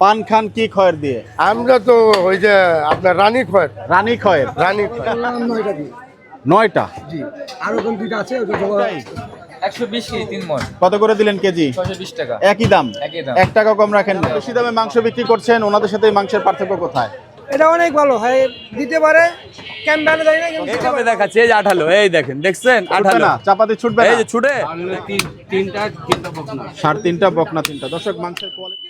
পান খান কি খয়ের দিয়ে? আমরা তো ওই যে আপনার রানী খয়ের। রানী খয়ের। রানী খয়ের। নয়টা জি। আর দুইটা আছে? কত করে দিলেন কেজি? টাকা। একই দাম? এক টাকা কম রাখেন বেশি দামে মাংস বিক্রি করছেন ওনাদের সাথে মাংসের পার্থক্য কোথায়? এটা অনেক ভালো হয় দিতে পারে ক্যাম্পানে জানি না কিন্তু। দেখাচ্ছে এই যে আঠালো এই দেখেন দেখছেন? ছুটবে আঠালো। না চাপাতি ছুটবে এই যে ছুটে? সাড়ে তিনটা বকনা। তিনটা দর্শক মাংসের কোয়ালিটি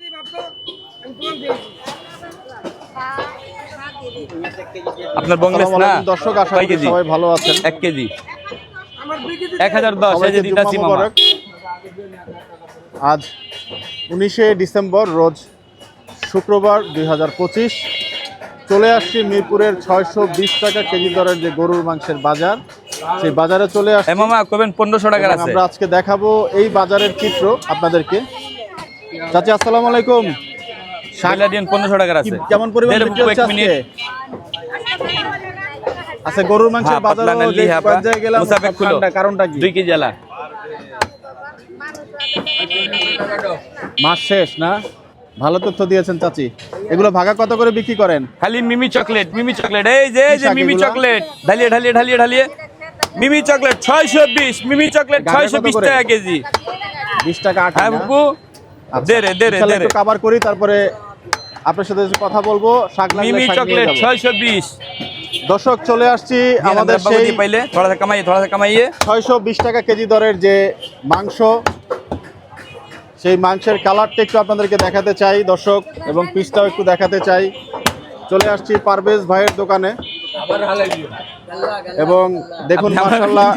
আপনার বংলেশ না? দর্শক আশা করি সবাই ভালো আছেন। এক কেজি। আমার দুই কেজি এক হাজার দশ এই যে দিতাছি মামা আজ উনিশে ডিসেম্বর রোজ শুক্রবার দুই হাজার পঁচিশ। চলে আসছি মিরপুরের ছয়শো বিশ টাকা কেজি দরের যে গরুর মাংসের বাজার। সেই বাজারে চলে আসছি। মামা কবেন পনেরোশো টাকা আছে। আমরা আজকে দেখাবো এই বাজারের চিত্র আপনাদেরকে। চাচি আসসালামু আলাইকুম। টাকার আছে। কেমন পরিমাণ এক মিনিট। আচ্ছা গরুর মাংসের হ্যাঁ, পাতলা বাজারে নালি, যে পর্যায়ে গেলাম মুসাফেক খুলো। কারণটা কি? দুই কেজি আলা। মাস শেষ না? ভালো তথ্য দিয়েছেন চাচি। এগুলো ভাগা কত করে বিক্রি করেন? খালি মিমি চকলেট মিমি চকলেট। এই যে এই যে মিমি চকলেট। ঢালিয়ে ঢালিয়ে ঢালিয়ে ঢালিয়ে। মিমি চকলেট ছয়শো বিশ মিমি চকলেট গাড়া ছয়শো কত বিশ করে? টাকা কেজি। বিশ টাকা আট হ্যাঁ বুকু? আচ্ছা। দে রে দে রে দে রে। কাবার করি তারপরে আপনার সাথে কথা বলব শাক মিমি চকলেট ছয়শো বিশ। দর্শক চলে আসছি আমাদের সেই পাইলে থোড়া সা কামাইয়ে থোড়া সা কামাইয়ে ছয়শো বিশ টাকা কেজি দরের যে মাংস সেই মাংসের কালারটা একটু আপনাদেরকে দেখাতে চাই দর্শক এবং পিসটাও একটু দেখাতে চাই। চলে আসছি পারভেজ ভাইয়ের দোকানে। এবং দেখুন মাসাল্লাহ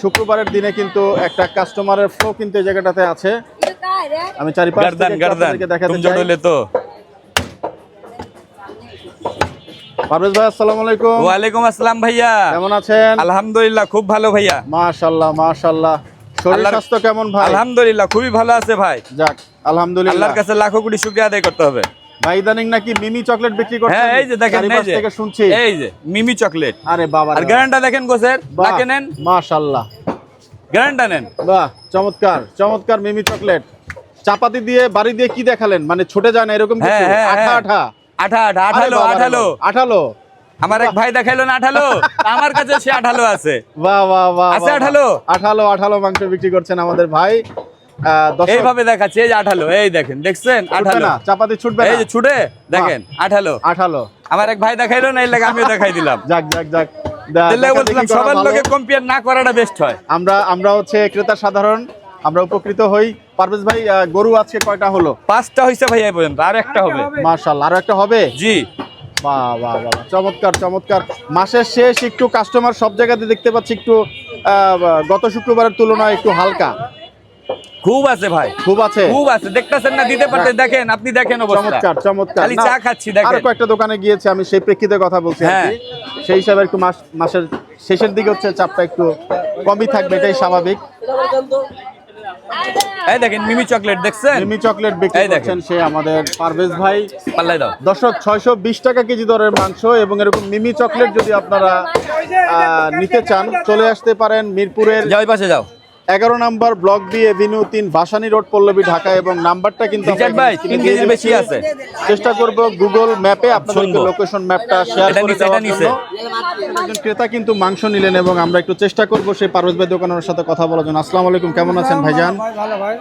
শুক্রবারের দিনে কিন্তু একটা কাস্টমারের ফ্লো কিন্তু এই জায়গাটাতে আছে। আমি চারিপাশ দেখাতে চাই জড়লে তো পারভেজ ভাই আসসালামু আলাইকুম। ওয়ালাইকুম আসসালাম ভাইয়া। কেমন আছেন? আলহামদুলিল্লাহ খুব ভালো ভাইয়া। মাশাল্লাহ মাশাল্লাহ। শরীর স্বাস্থ্য কেমন ভাই? আলহামদুলিল্লাহ খুবই ভালো আছে ভাই। যাক আলহামদুলিল্লাহ। আল্লাহর কাছে লাখো কোটি শুকরিয়া আদায় করতে হবে। ভাই ইদানিং নাকি মিমি চকলেট বিক্রি করছেন? হ্যাঁ এই যে দেখেন এই যে। থেকে শুনছি। এই যে মিমি চকলেট। আরে বাবা আর গ্যারান্টা দেখেন গোসের? লাকে নেন? গ্যারান্টা নেন। বাহ চমৎকার চমৎকার মিমি চকলেট। চাপাতি দিয়ে বাড়ি দিয়ে কি দেখালেন? মানে ছুটে যায় না এরকম কিছু? আঠা। আঠা। আঠা আঠা আঠালো আঠালো আঠালো। আমার এক ভাই দেখাইলো না আঠালো? আমার কাছে সে আঠালো আছে। বাহ বাহ বাহ আছে আঠালো? আঠালো আঠালো মাংস বিক্রি করছেন আমাদের ভাই। এইভাবে দেখাচ্ছে এই যে আঠালো এই দেখেন দেখছেন? আঠালো। না চাপাতি ছুটবে এই যে ছুটে দেখেন আঠালো। আঠালো। আমার এক ভাই দেখাইলো না এই লাগে আমিও দেখাই দিলাম। যাক যাক যাক। সবার লোকে কম্পেয়ার না করাটা বেস্ট হয়। আমরা আমরা হচ্ছে ক্রেতা সাধারণ আমরা উপকৃত হই। পারভেজ ভাই গরু আজকে কয়টা হলো? পাঁচটা হইছে ভাই এই পর্যন্ত আর একটা হবে। মার্শাল আরও একটা হবে? জি। বাহ বাহ বাহ চমৎকার চমৎকার। মাসের শেষ একটু কাস্টমার সব জায়গাতে দেখতে পাচ্ছি একটু গত শুক্রবারের তুলনায় একটু হালকা। খুব আছে ভাই। খুব আছে? খুব আছে। দেখতেছেন না দিতে পারতে দেখেন আপনি দেখেন চমৎকার চমৎকার। খালি চা খাচ্ছি দেখেন। আরও কয়েকটা দোকানে গিয়েছে আমি সেই প্রেক্ষিতে কথা বলছি হ্যাঁ। সেই হিসাবে একটু মাস মাসের শেষের দিকে হচ্ছে চাপটা একটু কমই থাকবে এটাই স্বাভাবিক। এই দেখেন মিমি চকলেট দেখছেন? মিমি চকলেট বিক্রি করছেন সে আমাদের পারভেজ ভাই। পাল্লাই দাও। দর্শক ছয়শো বিশ টাকা কেজি দরের মাংস এবং এরকম মিমি চকলেট যদি আপনারা আহ, নিতে চান চলে আসতে পারেন মিরপুরের যাও পাশে যাও। এগারো নাম্বার ব্লক বি এভিনিউ তিন ভাসানি রোড পল্লবী ঢাকা এবং নাম্বারটা কিন্তু বেশি আছে। চেষ্টা করব গুগল ম্যাপে আপনাদেরকে লোকেশন ম্যাপটা শেয়ার করে দেওয়ার জন্য। একজন ক্রেতা কিন্তু মাংস নিলেন এবং আমরা একটু চেষ্টা করব সেই পারভেজ ভাই দোকানের সাথে কথা বলার জন্য। আসসালামু আলাইকুম কেমন আছেন ভাইজান? ভাই ভালো ভাই।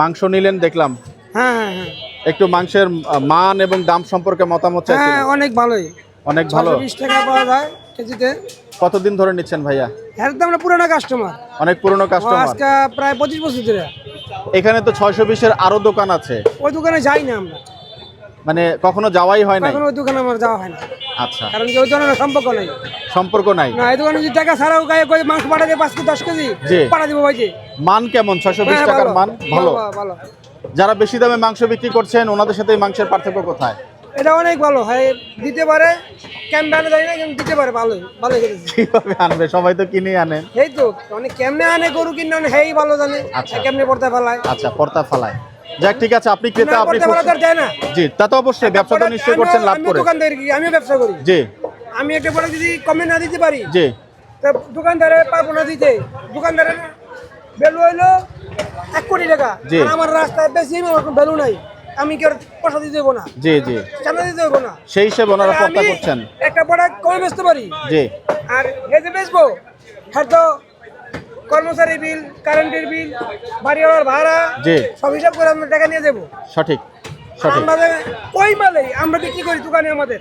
মাংস নিলেন দেখলাম। হ্যাঁ হ্যাঁ হ্যাঁ। একটু মাংসের মান এবং দাম সম্পর্কে মতামত হ্যাঁ অনেক ভালোই। অনেক ভালো। বিশ টাকা পাওয়া যায়। কেজিতে। কতদিন ধরে নিচ্ছেন ভাইয়া? একদম আমরা পুরানো কাস্টমার অনেক পুরনো কাস্টমার আজকে প্রায় পঁচিশ বছর ধরে। এখানে তো ছয়শো বিশের আরও দোকান আছে। ওই দোকানে যাই না আমরা। মানে কখনো যাওয়াই হয় নাই? এখন ওই দোকানে আমার যাওয়া হয় না। আচ্ছা। কারণ কি ওই ধরনের সম্পর্ক নেই। সম্পর্ক নাই? না এই দোকানে যদি টাকা ছাড়াও গায়ে করে মাংস পাঠা দিয়ে পাঁচ কেজি দশ কেজি পাঠা দিব ভাই মান কেমন? ছয়শো বিশ হ্যাঁ, টাকার মান? ভালো। ভালো ভালো যারা বেশি দামে মাংস বিক্রি করছেন ওনাদের সাথে মাংসের পার্থক্য কোথায়? এটা অনেক ভালো হয়। দিতে পারে ক্যাম্পে জানি না কিন্তু দিতে পারে ভালো ভালো খেতেছে কীভাবে আনবে? সবাই তো কিনে আনে। এই তো অনেক কেমনে আনে গরু কিনে আনে হেই ভালো জানে আচ্ছা। কেমনে পড়তে ফেলায়। আচ্ছা পর্দা ফালায়। যাক ঠিক আছে আপনি ক্রেতা আপনি জি তা তো অবশ্যই ব্যবসা তো নিশ্চয়ই করছেন লাভ করে। দোকানদার কি? আমিও ব্যবসা করি। জি। আমি একটা পরে যদি কমে না দিতে পারি? জি। তা দোকানদারে পারব না দিতে। দোকানদারের ভ্যালু হইল এক কোটি টাকা। আমার রাস্তায় বেশি আমার কোনো ভ্যালু নাই। আমি কি আর পয়সা দিতে দেবো না? জি জি। চাঁদা দিতে দেবো না। সেই হিসেবে ওনারা আমি করছেন। একটা প্রোডাক্ট কমে বেচতে পারি? জি। আর যে বেচবো হ্যাঁ তো কর্মচারী বিল কারেন্টের বিল বাড়িওয়ালার ভাড়া জি। সব হিসাব করে আমরা টাকা নিয়ে দেবো। সঠিক সঠিক। আমাদের ওই মালেই আমরা বিক্রি করি দোকানে আমাদের?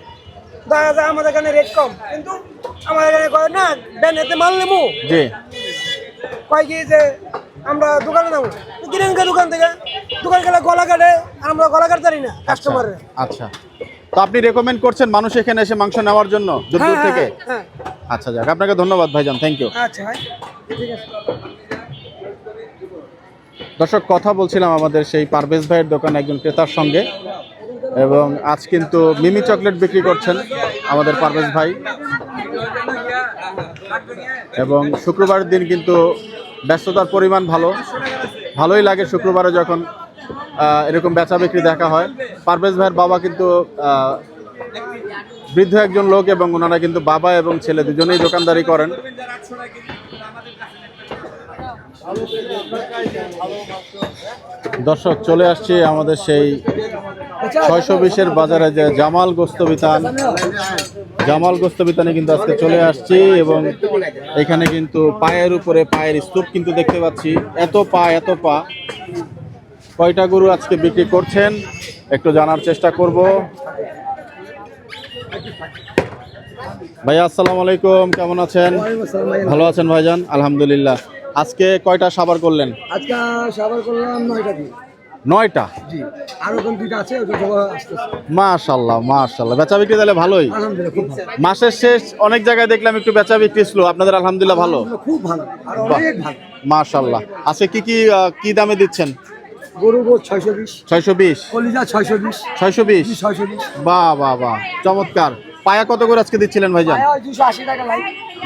দেখা যায় আমাদের এখানে রেট কম কিন্তু আমাদের এখানে কয় না ব্যান এতে মাল নেব। জি। কয় কি যে আমরা দোকানে যাব কিনেন দোকান থেকে। দোকান গেলে গলা কাটে আর আমরা গলা কাটতে পারি না কাস্টমারের আচ্ছা। তো আপনি রেকমেন্ড করছেন মানুষ এখানে এসে মাংস নেওয়ার জন্য দূর দূর থেকে? হ্যাঁ আচ্ছা যাক আপনাকে ধন্যবাদ ভাইজান থ্যাংক ইউ আচ্ছা ভাই। ঠিক আছে। দর্শক কথা বলছিলাম আমাদের সেই পারভেজ ভাইয়ের দোকানে একজন ক্রেতার সঙ্গে এবং আজ কিন্তু মিমি চকলেট বিক্রি করছেন আমাদের পারভেজ ভাই। এবং শুক্রবারের দিন কিন্তু ব্যস্ততার পরিমাণ ভালো। ভালোই লাগে শুক্রবারে যখন এরকম বেচা বিক্রি দেখা হয়। পারভেজ ভাইয়ের বাবা কিন্তু বৃদ্ধ একজন লোক এবং ওনারা কিন্তু বাবা এবং ছেলে দুজনেই দোকানদারি করেন। দর্শক, চলে আসছে আমাদের সেই ছয়শো বিশের বাজারে যে জামাল গোস্ত বিতান। জামাল গোস্ত বিতানে কিন্তু আজকে চলে আসছি এবং এখানে কিন্তু পায়ের উপরে পায়ের স্তূপ কিন্তু দেখতে পাচ্ছি। এত পা এত পা। কয়টা গরু আজকে বিক্রি করছেন? একটু জানার চেষ্টা করব। ভাইয়া, আসসালামু আলাইকুম। কেমন আছেন? ভালো আছেন ভাইজান? আলহামদুলিল্লাহ। আজকে কয়টা সাবার করলেন? আজকে সাবার করলাম নয়টা নয়টা? জি আর ওখানে দুইটা আছে ওটা মাশাল্লাহ মাশাল্লাহ। বেচা বিক্রি তাহলে ভালোই। মাসের শেষ অনেক জায়গায় দেখলাম একটু বেচা বিক্রি ছিল আপনাদের আলহামদুলিল্লাহ ভালো? খুব ভালো। আর বাহ। অনেক ভালো। মাশাল্লাহ। আজকে কি কি কি দামে দিচ্ছেন? গরু গোছ ছয়শো বিশ। ছয়শো বিশ। কলিজা ছয়শো বিশ। ছয়শো বিশ? ছয়শো বিশ। বাহ বাহ বাহ। চমৎকার। পায়া কত করে আজকে দিচ্ছিলেন ভাইজান?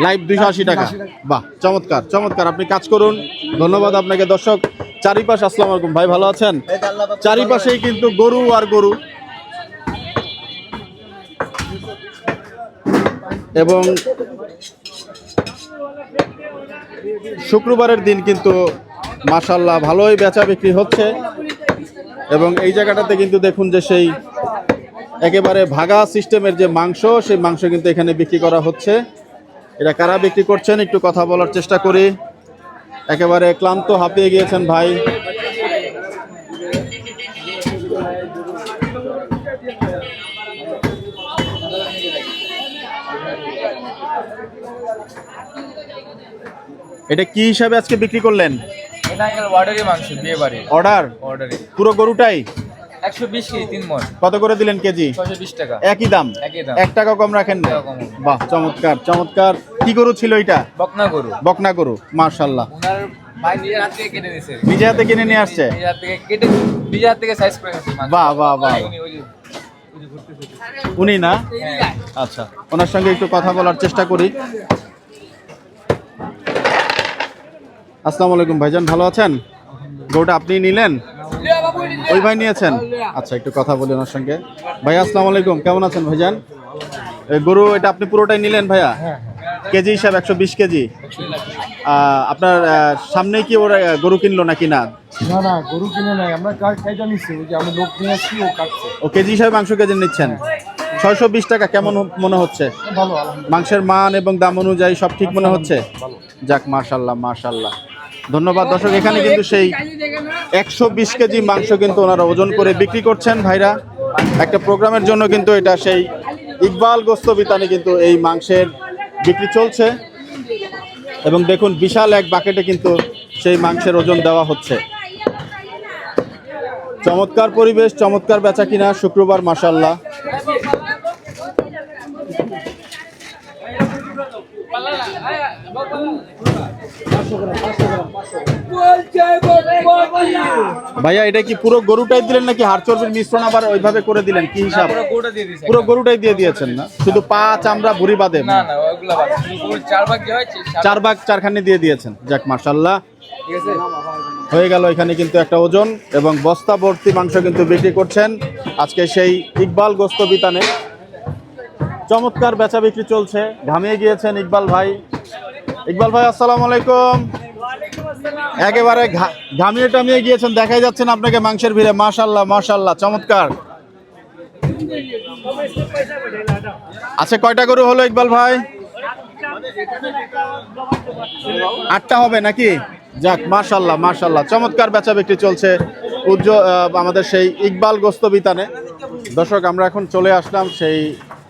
লাইভ। দুইশো আশি টাকা। বাহ চমৎকার চমৎকার। আপনি কাজ করুন। ধন্যবাদ আপনাকে। দর্শক চারিপাশ, আসসালাম আলাইকুম। ভাই, ভালো আছেন? চারিপাশেই কিন্তু গরু আর গরু। এবং শুক্রবারের দিন কিন্তু মাসাল্লাহ ভালোই বেচা বিক্রি হচ্ছে। এবং এই জায়গাটাতে কিন্তু দেখুন যে সেই একেবারে ভাগা সিস্টেমের যে মাংস, সেই মাংস কিন্তু এখানে বিক্রি করা হচ্ছে। এটা কারা বিক্রি করছেন? একটু কথা বলার চেষ্টা করি। একেবারে ক্লান্ত হাঁপিয়ে গিয়েছেন ভাই। এটা কি হিসাবে আজকে বিক্রি করলেন? এটা আঙ্কেল ওয়ার্ডারি মাংস বিয়ে বাড়ি অর্ডার অর্ডারি পুরো গরুটাই? কেজি তিন কত করে দিলেন কেজি? টাকা। একই দাম? একই দাম। এক টাকা কম রাখেন না। বাহ চমৎকার চমৎকার। কি গরু ছিল এটা? বকনা গরু। বকনা গরু মার্শাল্লাহ ওনার ভাই নিজের হাত থেকে কেটে দিয়েছে নিজে হাতে কিনে নিয়ে আসছে? নিজের হাত থেকে কেটে নিজের হাত থেকে সাইজ করে গেছে বাহ, বাহ, বাহ। উনি না? হ্যাঁ। আচ্ছা ওনার সঙ্গে একটু কথা বলার চেষ্টা করি। আসসালামু আলাইকুম ভাইজান ভালো আছেন? গরুটা আপনি নিলেন? ওই ভাই নিয়েছেন? আচ্ছা একটু কথা বলি ওনার সঙ্গে। ভাই আসসালামু আলাইকুম। কেমন আছেন ভাইজান? এই গরু এটা আপনি পুরোটাই নিলেন ভাইয়া? কেজি হিসাব একশো বিশ কেজি। আপনার আহ, সামনেই কি ওরা গরু কিনলো নাকি না? না না গরু কিনে নাই। আমরা কার নিচ্ছি ওই যে আমরা লোক নিয়ে আসছি ও কাটছে। ও কেজি হিসাবে মাংস কেজি নিচ্ছেন? ছয়শো বিশ টাকা কেমন মনে হচ্ছে? মাংসের মান এবং দাম অনুযায়ী সব ঠিক মনে হচ্ছে? যাক মাশাল্লাহ মাশাল্লাহ ধন্যবাদ দর্শক এখানে কিন্তু সেই একশো বিশ কেজি মাংস কিন্তু ওনারা ওজন করে বিক্রি করছেন ভাইরা। একটা প্রোগ্রামের জন্য কিন্তু এটা সেই ইকবাল গোস্ত বিতানে কিন্তু এই মাংসের বিক্রি চলছে। এবং দেখুন বিশাল এক বাকেটে কিন্তু সেই মাংসের ওজন দেওয়া হচ্ছে। চমৎকার পরিবেশ, চমৎকার বেচা কিনা, শুক্রবার মাসাল্লাহ ভাইয়া এটা কি পুরো গরুটাই দিলেন নাকি হাড় চর্বির মিশ্রণ আবার ওইভাবে করে দিলেন? কি হিসাব? পুরো গরুটাই দিয়ে দিয়েছেন না? শুধু পা চামড়া ভুড়ি বাদে? চার ভাগ চারখানি দিয়ে দিয়েছেন। যাক মার্শাল্লাহ হয়ে গেল এখানে কিন্তু একটা ওজন এবং বস্তা ভর্তি মাংস কিন্তু বিক্রি করছেন। আজকে সেই ইকবাল গোস্ত বিতানে। চমৎকার বেচা বিক্রি চলছে। ঘামিয়ে গিয়েছেন ইকবাল ভাই। ইকবাল ভাই, আসসালামু আলাইকুম। একেবারে ঘামিয়ে টামিয়ে গিয়েছেন, দেখাই যাচ্ছেন আপনাকে মাংসের ভিড়ে। মাশাল্লাহ মাশাল্লাহ, চমৎকার। আচ্ছা কয়টা গরু হলো ইকবাল ভাই? আটটা হবে নাকি? যাক, মাশাল্লাহ মাশাল্লাহ, চমৎকার বেচা বিক্রি চলছে। উজ্জ্বল আমাদের সেই ইকবাল গোস্ত বিতানে। দর্শক, আমরা এখন চলে আসলাম সেই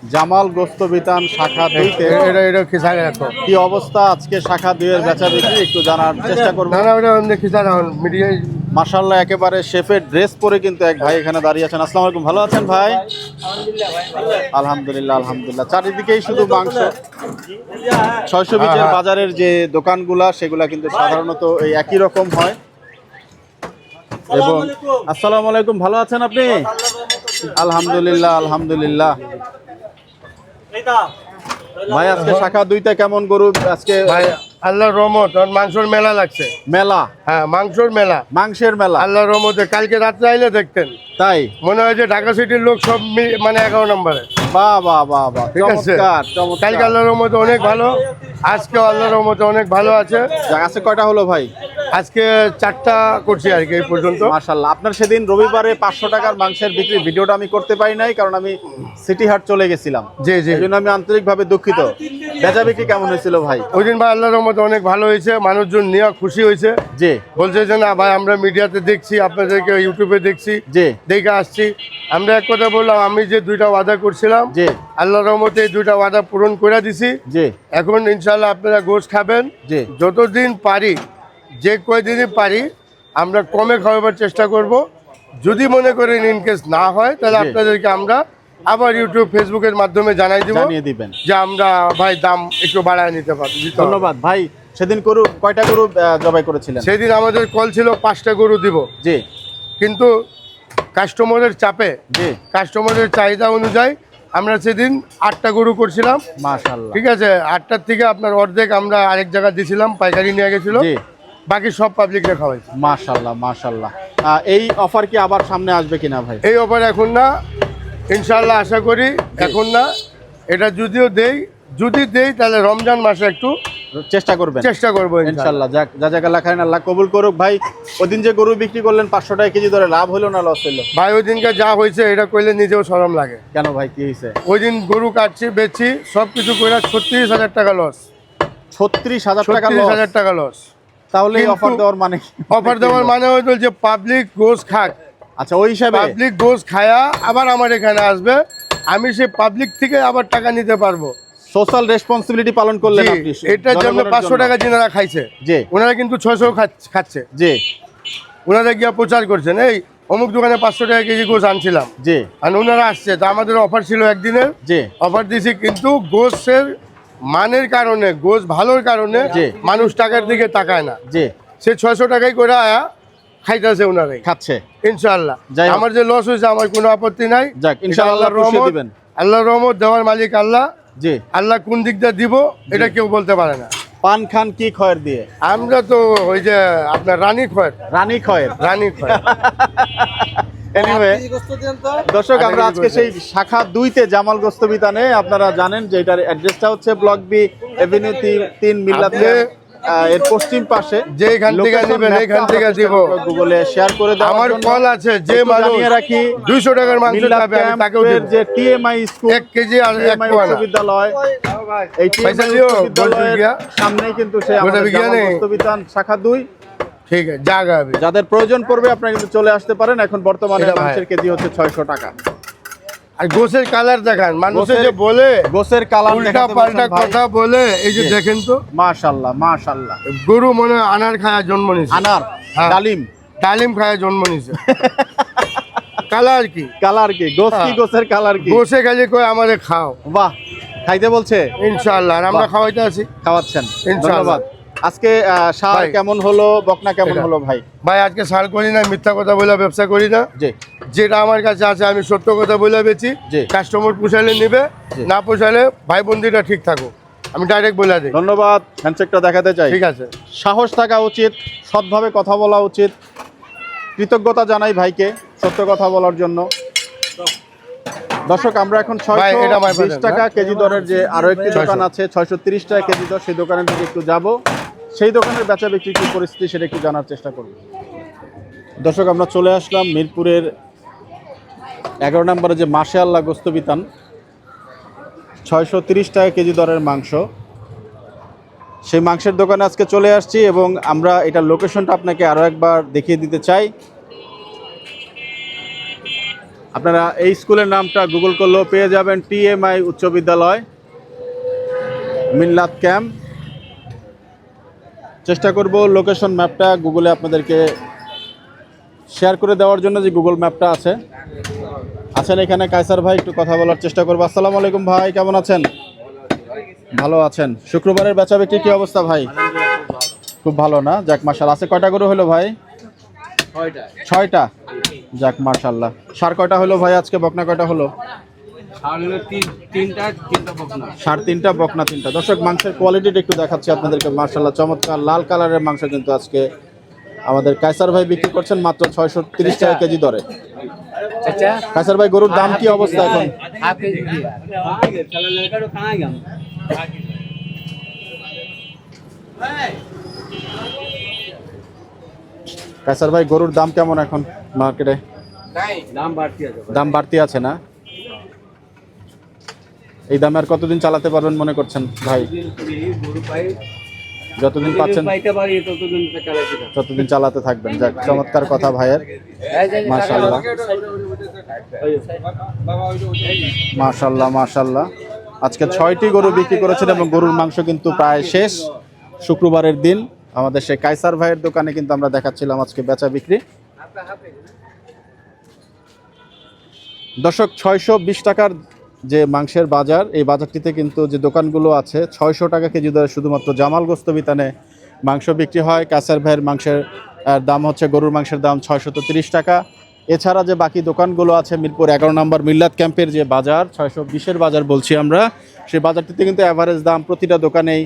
জামাল গোস্ত বিতান শাখা দুইতে। এটা এটা খিসারে রাখো? কি অবস্থা আজকে শাখা দুইয়ের বেচা বিক্রি একটু জানার চেষ্টা করব। না না ওটা অন্য খিসারে মিডিয়ায় মাশাল্লাহ একেবারে শেফের ড্রেস পরে কিন্তু এক ভাই এখানে দাঁড়িয়ে আছেন। আসসালামু আলাইকুম ভালো আছেন ভাই? আলহামদুলিল্লাহ আলহামদুলিল্লাহ। চারিদিকেই শুধু মাংস। ছয়শো বিচের হ্যাঁ। বাজারের যে দোকানগুলা সেগুলা কিন্তু সাধারণত এই একই রকম হয়। এবং আসসালামু আলাইকুম ভালো আছেন আপনি? আলহামদুলিল্লাহ আলহামদুলিল্লাহ। ভাই আজকে শাখা দুইটা কেমন গরু আজকে ভাই আল্লাহর রহমত আর মাংসর মেলা লাগছে। মেলা? হ্যাঁ মাংসর মেলা। মাংসের মেলা? আল্লাহর রহমতে কালকে রাত্রে আইলে দেখতেন। তাই? মনে হয় যে ঢাকা সিটির লোক সব মানে এগারো নম্বরে। বাহ বাহ বাহ বাহ ঠিক আছে? কালকে আল্লাহর রহমতে অনেক ভালো আজকেও আল্লাহর রহমতে অনেক ভালো আছে। আজকে কয়টা হলো ভাই? আজকে চারটা করছি আর কি এই পর্যন্ত। মার্শাল্লাহ আপনার সেদিন রবিবারে পাঁচশো টাকার মাংসের বিক্রি ভিডিওটা আমি করতে পারি নাই কারণ আমি সিটি হাট চলে গেছিলাম। জি জি। এই জন্য আমি আন্তরিকভাবে দুঃখিত। বেচা বিক্রি কেমন হয়েছিল ভাই? ওই দিন ভাই আল্লাহর রহমতে অনেক ভালো হয়েছে মানুষজন নিয়ে খুশি হয়েছে। জি। বলছে যে না ভাই আমরা মিডিয়াতে দেখছি আপনাদেরকে ইউটিউবে দেখছি জি। দেখে আসছি। আমরা এক কথা বললাম আমি যে দুইটা ওয়াদা করছিলাম জি। আল্লাহর রহমতে এই দুইটা ওয়াদা পূরণ করে দিছি। জি। এখন ইনশাল্লাহ আপনারা গোশ খাবেন। জি। যতদিন পারি যে কয়দিনই পারি আমরা কমে খাওয়াবার চেষ্টা করব। যদি মনে করেন ইনকেস না হয় তাহলে আপনাদেরকে আমরা আবার ইউটিউব ফেসবুকের মাধ্যমে জানাই দিব জানিয়ে দিবেন। যে আমরা ভাই দাম একটু বাড়ায় নিতে পারি ধন্যবাদ। ভাই সেদিন গরু কয়টা গরু জবাই করেছিলেন? সেদিন আমাদের কল ছিল পাঁচটা গরু দিব। জি। কিন্তু কাস্টমারের চাপে জি। কাস্টমারের চাহিদা অনুযায়ী আমরা সেদিন আটটা গরু করছিলাম। ঠিক আছে? আটটার থেকে আপনার অর্ধেক আমরা আরেক জায়গায় দিছিলাম পাইকারি নিয়ে গেছিল। জি। বাকি সব পাবলিক রেখা হয়েছে মাশাল্লাহ মাশাল্লাহ। এই অফার কি আবার সামনে আসবে কিনা ভাই? এই অফার এখন না ইনশাল্লাহ আশা করি এখন না এটা যদিও দেই যদি দেই তাহলে রমজান মাসে একটু চেষ্টা করবেন। চেষ্টা করব ইনশাল্লাহ যাক যা জায়গা লেখায় আল্লাহ কবুল করুক। ভাই ওদিন যে গরু বিক্রি করলেন পাঁচশো টাকা কেজি ধরে লাভ হলো না লস হলো ভাই ওই দিনকে যা হয়েছে এটা করলে নিজেও সরম লাগে। কেন ভাই কি হয়েছে ওই দিন গরু কাটছি বেচছি সব কিছু করে ছত্রিশ হাজার টাকা লস ছত্রিশ হাজার টাকা হাজার টাকা লস তাহলে অফার দেওয়ার মানে অফার দেওয়ার মানে হয়তো যে পাবলিক গোস খাক। আচ্ছা ওই হিসাবে? পাবলিক গোস খায়া আবার আমার এখানে আসবে। আমি সেই পাবলিক থেকে আবার টাকা নিতে পারব। সোশ্যাল রেসপন্সিবিলিটি পালন করলেন আপনি এটার জন্য পাঁচশো টাকা যিনারা খাইছে। জি। ওনারা কিন্তু ছয়শো খাচ্ছে। জি। ওনারা গিয়া প্রচার করছেন। এই অমুক দোকানে পাঁচশো টাকা কেজি গোস আনছিলাম। জি। আর ওনারা আসছে। তা আমাদের অফার ছিল একদিনের। জি। অফার দিছি কিন্তু গোসের মানের কারণে গোস ভালোর কারণে। মানুষ টাকার দিকে তাকায় না। জি। সে ছয়শো টাকাই করে আয়া খাইতেছে ওনারাই খাচ্ছে। ইনশাআল্লাহ। যাই আমার যে লস হয়েছে আমার কোনো আপত্তি নাই। ইনশাআল্লাহ। দিবেন। আল্লাহর রহমত দেওয়ার মালিক আল্লাহ। জি। আল্লাহ কোন দিক দিয়ে দিব এটা কেউ বলতে পারে না। পান খান কি খয়ের দিয়ে? আমরা তো ওই যে আপনার রানী খয়ের রানী খয়ের রানী খয়ের এনিওয়ে দর্শক আমরা আজকে সেই শাখা দুইতে জামাল গোস্ত বিতানে আপনারা জানেন যে এটার অ্যাড্রেসটা হচ্ছে ব্লক বি এভিনিউ তিন মিল্লাতে এর পশ্চিম পাশে। যেইখান থেকে আমরা থেকে দিব। গুগলে শেয়ার করে দেওয়ার আমার কল আছে যে মানুষ জানিয়ে রাখি দুইশো টাকার মাংস খাবে আমি তাকেও দিব। যে টিএমআই স্কুল এক কেজি আর এক টিএমআই পোয়া বিদ্যালয় এই টিএমআই দিও, বিদ্যালয়ের সামনেই কিন্তু সে বলছে আমাদের শাখা দুই। ঠিক আছে জায়গা হবে। যাদের প্রয়োজন পড়বে আপনারা কিন্তু চলে আসতে পারেন। এখন বর্তমানে। মাংসের কেজি হচ্ছে ছয়শো টাকা। আর গোসের কালার দেখান। মানুষে যে বলে গোসের কালার উল্টা পাল্টা কথা বলে এই যে দেখেন তো। মাশাল্লাহ মাশাল্লাহ। গরু মনে হয় আনার খায়া জন্ম নিছে। আনার হ্যাঁ। ডালিম। ডালিম খায়া জন্ম নিছে। কালার কি? কালার কি? গোস কি হ্যাঁ। গোসের কালার কি? গোসে গেলে কই আমাদের খাও। বাহ খাইতে বলছে? ইনশাআল্লাহ আর আমরা খাওয়াইতে আছি খাওয়াচ্ছেন। ইনশাআল্লাহ। আজকে সার কেমন হলো বকনা কেমন হলো ভাই? ভাই আজকে সার করি না মিথ্যা কথা বলে ব্যবসা করি না। যেটা আমার কাছে আছে আমি সত্য কথা বলে জি। কাস্টমার পোষাইলে নিবে। না পোষাইলে ভাই বন্দিটা ঠিক থাকুক। আমি ডাইরেক্ট বলে দিই। ধন্যবাদ হ্যান্ডশেকটা দেখাতে চাই। ঠিক আছে। সাহস থাকা উচিত সৎভাবে কথা বলা উচিত। কৃতজ্ঞতা জানাই ভাইকে সত্য কথা বলার জন্য। দর্শক আমরা এখন ছয়শো টাকা কেজি দরের যে আরও একটি দোকান আছে ছয়শো তিরিশ টাকা কেজি দর সেই দোকানের দিকে একটু যাব। সেই দোকানের বেচা বিক্রি কী পরিস্থিতি সেটা একটু জানার চেষ্টা করব। দর্শক, আমরা চলে আসলাম মিরপুরের এগারো নম্বরে যে মাসে আল্লাহ গোস্তবিতান ছয়শো টাকা কেজি দরের মাংস। সেই মাংসের দোকানে আজকে চলে আসছি এবং আমরা এটার লোকেশনটা আপনাকে আরও একবার দেখিয়ে দিতে চাই। আপনারা এই স্কুলের নামটা গুগল করলেও পেয়ে যাবেন টিএমআই উচ্চ বিদ্যালয়, মিল্লাত ক্যাম্প। চেষ্টা করব লোকেশন ম্যাপটা গুগলে আপনাদেরকে শেয়ার করে দেওয়ার জন্য যে গুগল ম্যাপটা আছে। আছেন এখানে কায়সার ভাই একটু কথা বলার চেষ্টা করব। আসসালামু আলাইকুম ভাই কেমন আছেন? ভালো আছেন। শুক্রবারের বেচা বিক্রি কি অবস্থা ভাই? খুব ভালো না? যাক মার্শাল আছে কয়টা গরু হলো ভাই? ছয়টা। যাক মার্শাল্লাহ সার কয়টা হলো ভাই আজকে? বকনা কয়টা হলো? তিন তিনটা তিনটা বকনা। তিনটা দর্শক মাংসের কোয়ালিটিটা একটু দেখাচ্ছি আপনাদেরকে। মার্শাল্লাহ চমৎকার লাল কালারের মাংস কিন্তু আজকে আমাদের কায়সার ভাই বিক্রি করছেন মাত্র ছয়শো তিরিশ টাকা কেজি দরে। আচ্ছা। কায়সার ভাই গরুর দাম কি অবস্থা এখন? কায়সার ভাই গরুর দাম কেমন এখন মার্কেটে দাম বাড়তি দাম বাড়তি আছে না? এই দামে আর কতদিন চালাতে পারবেন মনে করছেন ভাই? যতদিন পাচ্ছেন? ততদিন চালাতে থাকবেন। যাক চমৎকার কথা ভাইয়ের। মাশাআল্লাহ। মাশাল্লাহ মাশাল্লাহ আজকে ছয়টি গরু বিক্রি করেছেন এবং গরুর মাংস কিন্তু প্রায় শেষ। শুক্রবারের দিন আমাদের সেই কাইসার ভাইয়ের দোকানে কিন্তু আমরা দেখাচ্ছিলাম আজকে বেচা বিক্রি। দর্শক ছয়শো বিশ টাকার যে মাংসের বাজার, এই বাজারটিতে কিন্তু যে দোকানগুলো আছে, ছয়শো টাকা কেজি দরে শুধুমাত্র জামাল গোস্ত বিতানে মাংস বিক্রি হয়। কাসার ভাইয়ের মাংসের দাম হচ্ছে গরুর মাংসের দাম ছয়শত তিরিশ টাকা। এছাড়া যে বাকি দোকানগুলো আছে, মিরপুর এগারো নম্বর মিল্লাত ক্যাম্পের যে বাজার, ছয়শো বিশের বাজার বলছি আমরা সেই বাজারটিতে কিন্তু অ্যাভারেজ দাম প্রতিটা দোকানেই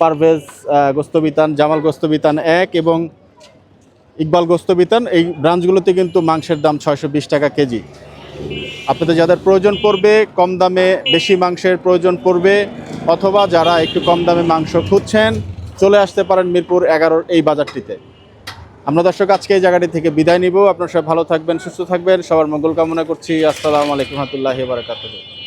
পারভেজ গোস্তবিতান, জামাল গোস্তবিতান এক এবং ইকবাল গোস্তবিতান। এই ব্রাঞ্চগুলোতে কিন্তু মাংসের দাম ছয়শো বিশ টাকা কেজি। আপনাদের যাদের প্রয়োজন পড়বে, কম দামে বেশি মাংসের প্রয়োজন পড়বে, অথবা যারা একটু কম দামে মাংস খুঁজছেন, চলে আসতে পারেন মিরপুর এগারোর এই বাজারটিতে। আমরা দর্শক, আজকে এই জায়গাটি থেকে বিদায় নিব। আপনার সব ভালো থাকবেন, সুস্থ থাকবেন। সবার মঙ্গল কামনা করছি। আসসালামু আলাইকুম রহমতুল্লাহ বারাকাতুহু।